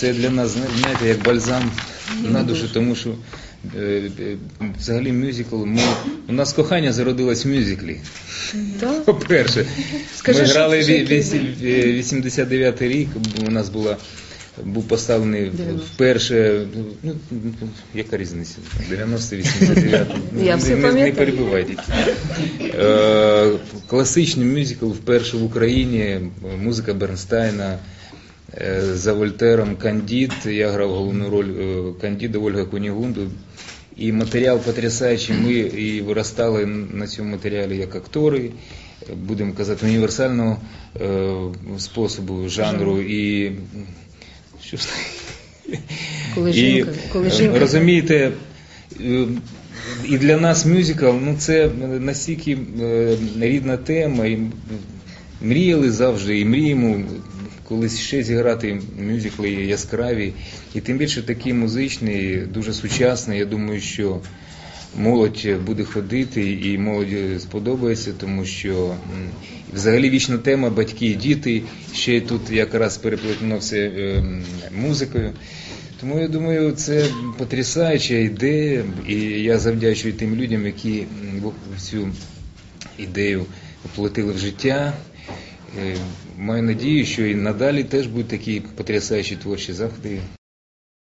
це для нас, знаєте, як бальзам на душу, тому що е, е, взагалі мюзикл, ми, у нас кохання зародилось в мюзиклі. По-перше, ми грали це ві- таке? вісім- е, 89-й рік, у нас була, був поставлений вперше, ну, яка різниця, 90 89 Я все не, не, не пам'ятаю. перебивайте. Е, класичний мюзикл вперше в Україні, музика Бернстайна, за Вольтером Кандід, я грав головну роль е, Кандіда Ольга Кунігунду. І матеріал потрясаючий. Ми і виростали на цьому матеріалі як актори, е, будемо казати, універсального е, способу, жанру. І що ж Коли і, жінка, коли е, жінка. розумієте, е, і для нас мюзикл, ну це настільки е, рідна тема, і мріяли завжди, і мріємо колись ще зіграти мюзикли яскраві, і тим більше такі музичні, дуже сучасні. Я думаю, що молодь буде ходити і молоді сподобається, тому що взагалі вічна тема батьки і діти. Ще й тут якраз переплетено все музикою. Тому я думаю, це потрясаюча ідея, і я завдячую тим людям, які цю ідею вплотили в життя. Е, Маю надію, що і надалі теж будуть такі потрясаючі творчі заходи.